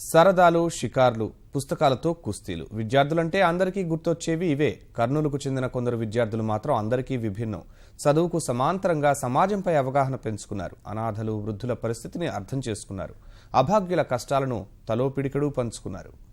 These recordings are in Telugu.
సరదాలు షికార్లు పుస్తకాలతో కుస్తీలు. విద్యార్థులంటే అందరికీ గుర్తొచ్చేవి ఇవే. కర్నూలుకు చెందిన కొందరు విద్యార్థులు మాత్రం అందరికీ విభిన్నం. చదువుకు సమాంతరంగా సమాజంపై అవగాహన పెంచుకున్నారు. అనాథలు వృద్ధుల పరిస్థితిని అర్థం చేసుకున్నారు. అభాగ్యుల కష్టాలను తలో పిడికడు పంచుకున్నారు.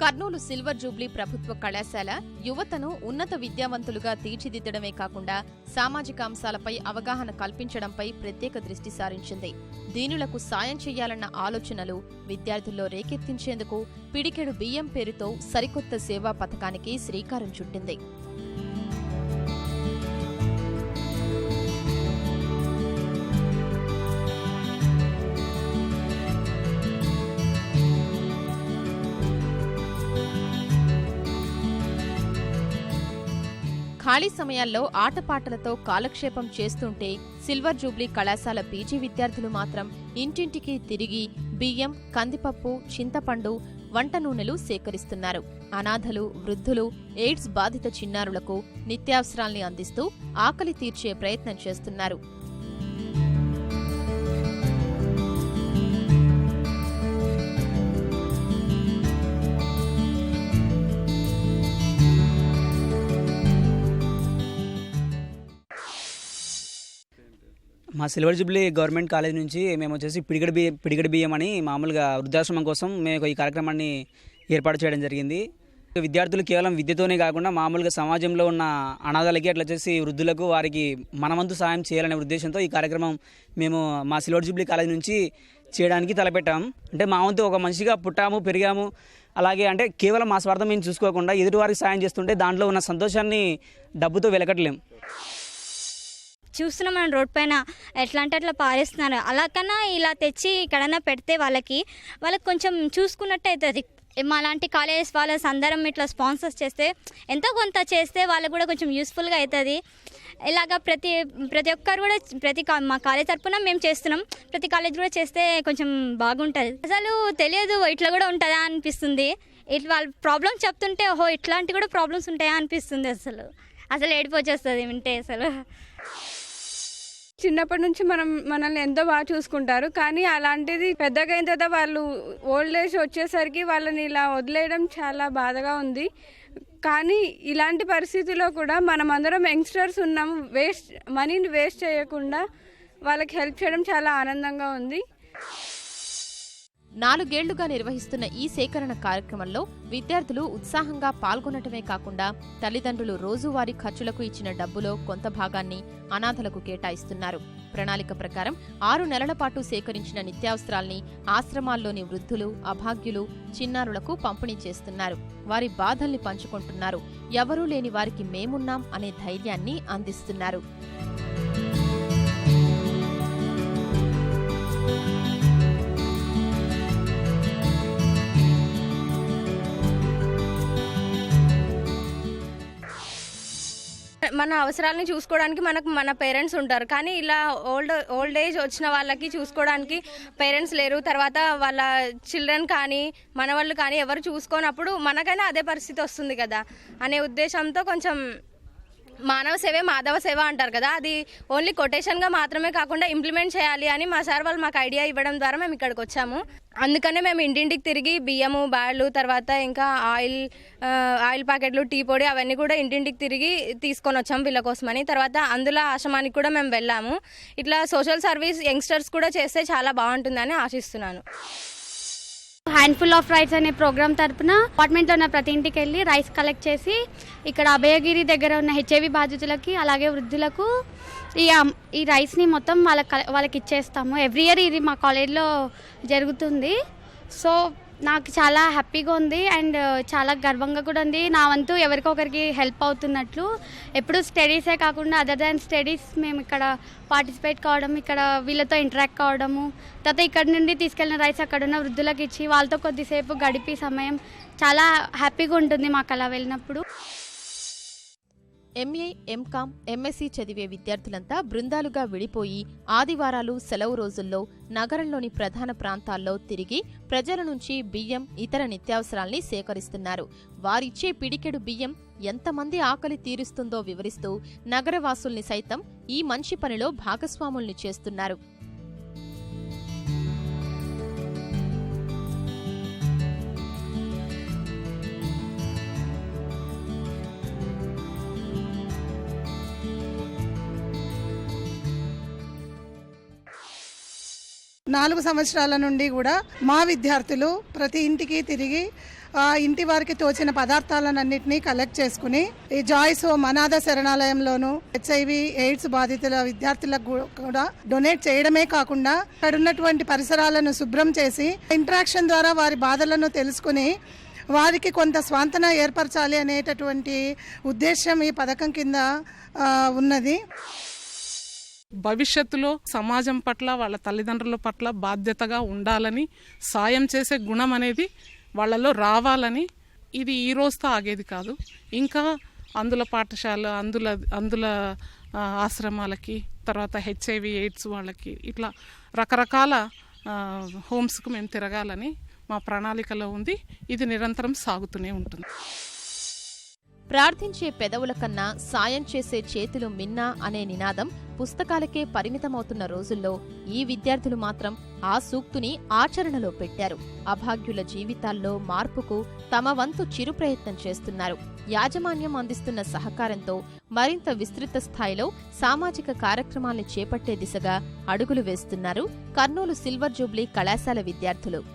కర్నూలు సిల్వర్ జూబ్లీ ప్రభుత్వ కళాశాల యువతను ఉన్నత విద్యావంతులుగా తీర్చిదిద్దడమే కాకుండా సామాజిక అంశాలపై అవగాహన కల్పించడంపై ప్రత్యేక దృష్టి సారించింది. దీనులకు సాయం చేయాలన్న ఆలోచనలు విద్యార్థుల్లో రేకెత్తించేందుకు పిడికెడు బియ్యం పేరుతో సరికొత్త సేవా పథకానికి శ్రీకారం చుట్టింది. ఖాళీ సమయాల్లో ఆటపాటలతో కాలక్షేపం చేస్తుంటే సిల్వర్ జూబ్లీ కళాశాల పీజీ విద్యార్థులు మాత్రం ఇంటింటికి తిరిగి బియ్యం కందిపప్పు చింతపండు వంట నూనెలు సేకరిస్తున్నారు. అనాథలు వృద్ధులు ఎయిడ్స్ బాధిత చిన్నారులకు నిత్యావసరాల్ని అందిస్తూ ఆకలి తీర్చే ప్రయత్నం చేస్తున్నారు. మా సిల్వర్ జూబ్లీ గవర్నమెంట్ కాలేజ్ నుంచి మేము వచ్చేసి పిడిగడి బియ్యం పిడిగడి బియ్యం అని మామూలుగా వృద్ధాశ్రమం కోసం మేము ఈ కార్యక్రమాన్ని ఏర్పాటు చేయడం జరిగింది. విద్యార్థులు కేవలం విద్యతోనే కాకుండా మామూలుగా సమాజంలో ఉన్న అనాథాలకి అట్లా వచ్చేసి వృద్ధులకు వారికి మనవంతు సాయం చేయాలనే ఉద్దేశంతో ఈ కార్యక్రమం మేము మా సిల్వర్ జూబ్లీ కాలేజ్ నుంచి చేయడానికి తలపెట్టాం. అంటే మా వంతు ఒక మనిషిగా పుట్టాము పెరిగాము. అలాగే అంటే కేవలం మా స్వార్థం మేము చూసుకోకుండా ఎదుటివారికి సాయం చేస్తుంటే దాంట్లో ఉన్న సంతోషాన్ని డబ్బుతో వెలకట్లేం చూస్తున్నాం మనం రోడ్ పైన ఎట్లా అంటే అట్లా పారేస్తున్నారు. అలా కన్నా ఇలా తెచ్చి ఎక్కడైనా పెడితే వాళ్ళకి వాళ్ళకి కొంచెం చూసుకున్నట్టు అవుతుంది మా లాంటి కాలేజెస్ వాళ్ళ అందరం ఇట్లా స్పాన్సర్స్ చేస్తే ఎంతో కొంత చేస్తే వాళ్ళకి కూడా కొంచెం యూస్ఫుల్గా అవుతుంది ఇలాగ ప్రతి ప్రతి ఒక్కరు కూడా ప్రతి కా- మా కాలేజ్ తరపున మేము చేస్తున్నాం. ప్రతి కాలేజ్ కూడా చేస్తే కొంచెం బాగుంటుంది. అసలు తెలియదు ఇట్లా కూడా ఉంటుందా అనిపిస్తుంది. ఇట్లా వాళ్ళ ప్రాబ్లమ్స్ చెప్తుంటే ఓహో ఇట్లాంటి కూడా ప్రాబ్లమ్స్ ఉంటాయా అనిపిస్తుంది అసలు. అసలు ఏడిపోచేస్తుంది వింటే అసలు. చిన్నప్పటి నుంచి మనం మనల్ని ఎంతో బాగా చూసుకుంటారు. కానీ అలాంటిది పెద్దగా అయిన తర్వాత వాళ్ళు ఓల్డ్ ఏజ్ వచ్చేసరికి వాళ్ళని ఇలా వదిలేయడం చాలా బాధగా ఉంది. కానీ ఇలాంటి పరిస్థితిలో కూడా మనం అందరం యంగ్స్టర్స్ ఉన్నాం. వేస్ట్ మనీని వేస్ట్ చేయకుండా వాళ్ళకి హెల్ప్ చేయడం చాలా ఆనందంగా ఉంది. నాలుగేళ్ళుగా నిర్వహిస్తున్న ఈ సేకరణ కార్యక్రమంలో విద్యార్థులు ఉత్సాహంగా పాల్గొనటమే కాకుండా తల్లిదండ్రులు రోజువారీ ఖర్చులకు ఇచ్చిన డబ్బులో కొంత భాగాన్ని అనాథలకు కేటాయిస్తున్నారు. ప్రణాళిక ప్రకారం ఆరు నెలల పాటు సేకరించిన నిత్యావసరాల్ని ఆశ్రమాల్లోని వృద్ధులు అభాగ్యులు చిన్నారులకు పంపిణీ చేస్తున్నారు. వారి బాధల్ని పంచుకుంటున్నారు. ఎవరూ లేని వారికి మేమున్నాం అనే ధైర్యాన్ని అందిస్తున్నారు. మన అవసరాలని చూసుకోవడానికి మనకు మన పేరెంట్స్ ఉంటారు. కానీ ఇలా ఓల్డ్ ఓల్డ్ ఏజ్ వచ్చిన వాళ్ళకి చూసుకోవడానికి పేరెంట్స్ లేరు. తర్వాత వాళ్ళ చిల్డ్రన్ కానీ మన వాళ్ళు కానీ ఎవరు చూసుకోనప్పుడు మనకైనా అదే పరిస్థితి వస్తుంది కదా. అనే ఉద్దేశంతో కొంచెం మానవ సేవే మాధవ సేవ అంటారు కదా. అది ఓన్లీ కొటేషన్గా మాత్రమే కాకుండా ఇంప్లిమెంట్ చేయాలి అని మా సార్ వాళ్ళు మాకు ఐడియా ఇవ్వడం ద్వారా మేము ఇక్కడికి వచ్చాము. అందుకనే మేము ఇంటింటికి తిరిగి బియ్యము బ్యాళ్ళు తర్వాత ఇంకా ఆయిల్ ఆయిల్ ప్యాకెట్లు టీ పొడి అవన్నీ కూడా ఇంటింటికి తిరిగి తీసుకొని వచ్చాము వీళ్ళ కోసమని. తర్వాత అందులో ఆశ్రమానికి కూడా మేము వెళ్ళాము. ఇట్లా సోషల్ సర్వీస్ యంగ్స్టర్స్ కూడా చేస్తే చాలా బాగుంటుందని ఆశిస్తున్నాను. హ్యాండ్ఫుల్ ఆఫ్ రైస్ అనే ప్రోగ్రామ్ తరపున అపార్ట్మెంట్లో ఉన్న ప్రతి ఇంటికి వెళ్ళి రైస్ కలెక్ట్ చేసి ఇక్కడ అభయగిరి దగ్గర ఉన్న హెచ్ఐవి బాధితులకి అలాగే వృద్ధులకు ఈ um, ఈ రైస్ని మొత్తం వాళ్ళకి వాళ్ళకి ఇచ్చేస్తాము. ఎవ్రీ ఇయర్ ఇది మా కాలేజ్లో జరుగుతుంది. సో నాకు చాలా హ్యాపీగా ఉంది అండ్ చాలా గర్వంగా కూడా ఉంది. నా వంతు ఎవరికొకరికి హెల్ప్ అవుతున్నట్లు. ఎప్పుడు స్టడీసే కాకుండా అదర్ దాన్ స్టడీస్ మేము ఇక్కడ పార్టిసిపేట్ కావడం ఇక్కడ వీళ్ళతో ఇంటరాక్ట్ కావడము తర్వాత ఇక్కడ నుండి తీసుకెళ్ళిన రైస్ అక్కడ ఉన్న వృద్ధులకు ఇచ్చి వాళ్ళతో కొద్దిసేపు గడిపి సమయం చాలా హ్యాపీగా ఉంటుంది మాకు అలా వెళ్ళినప్పుడు. ఎంఏ ఎంకాం ఎంఎస్సీ చదివే విద్యార్థులంతా బృందాలుగా విడిపోయి ఆదివారాలు సెలవు రోజుల్లో నగరంలోని ప్రధాన ప్రాంతాల్లో తిరిగి ప్రజల నుంచి బియ్యం ఇతర నిత్యావసరాల్ని సేకరిస్తున్నారు. వారిచ్చే పిడికెడు బియ్యం ఎంతమంది ఆకలి తీరుస్తుందో వివరిస్తూ నగరవాసుల్ని సైతం ఈ మంచి పనిలో భాగస్వాముల్ని చేస్తున్నారు. నాలుగు సంవత్సరాల నుండి కూడా మా విద్యార్థులు ప్రతి ఇంటికి తిరిగి ఆ ఇంటి వారికి తోచిన పదార్థాలన్నింటినీ కలెక్ట్ చేసుకుని ఈ జాయిస్ హోమ్ అనాథ శరణాలయంలోను హెచ్ఐవి ఎయిడ్స్ బాధితుల విద్యార్థులకు కూడా డొనేట్ చేయడమే కాకుండా అక్కడ ఉన్నటువంటి పరిసరాలను శుభ్రం చేసి ఇంటరాక్షన్ ద్వారా వారి బాధలను తెలుసుకుని వారికి కొంత స్వాంతన ఏర్పరచాలి అనేటటువంటి ఉద్దేశం ఈ పథకం కింద ఉన్నది. భవిష్యత్తులో సమాజం పట్ల వాళ్ళ తల్లిదండ్రుల పట్ల బాధ్యతగా ఉండాలని సాయం చేసే గుణం అనేది వాళ్ళలో రావాలని ఇది ఈ రోజుతో ఆగేది కాదు. ఇంకా అందుల పాఠశాల అందుల అందుల ఆశ్రమాలకి తర్వాత హెచ్ఐవి ఎయిడ్స్ వాళ్ళకి ఇట్లా రకరకాల హోమ్స్కు మేము తిరగాలని మా ప్రణాళికలో ఉంది. ఇది నిరంతరం సాగుతూనే ఉంటుంది. ప్రార్థించే పెదవుల కన్నా సాయం చేసే చేతులు మిన్నా అనే నినాదం పుస్తకాలకే పరిమితమవుతున్న రోజుల్లో ఈ విద్యార్థులు మాత్రం ఆ సూక్తుని ఆచరణలో పెట్టారు. అభాగ్యుల జీవితాల్లో మార్పుకు తమ వంతు చిరు ప్రయత్నం చేస్తున్నారు. యాజమాన్యం అందిస్తున్న సహకారంతో మరింత విస్తృత స్థాయిలో సామాజిక కార్యక్రమాల్ని చేపట్టే దిశగా అడుగులు వేస్తున్నారు కర్నూలు సిల్వర్ జూబ్లీ కళాశాల విద్యార్థులు.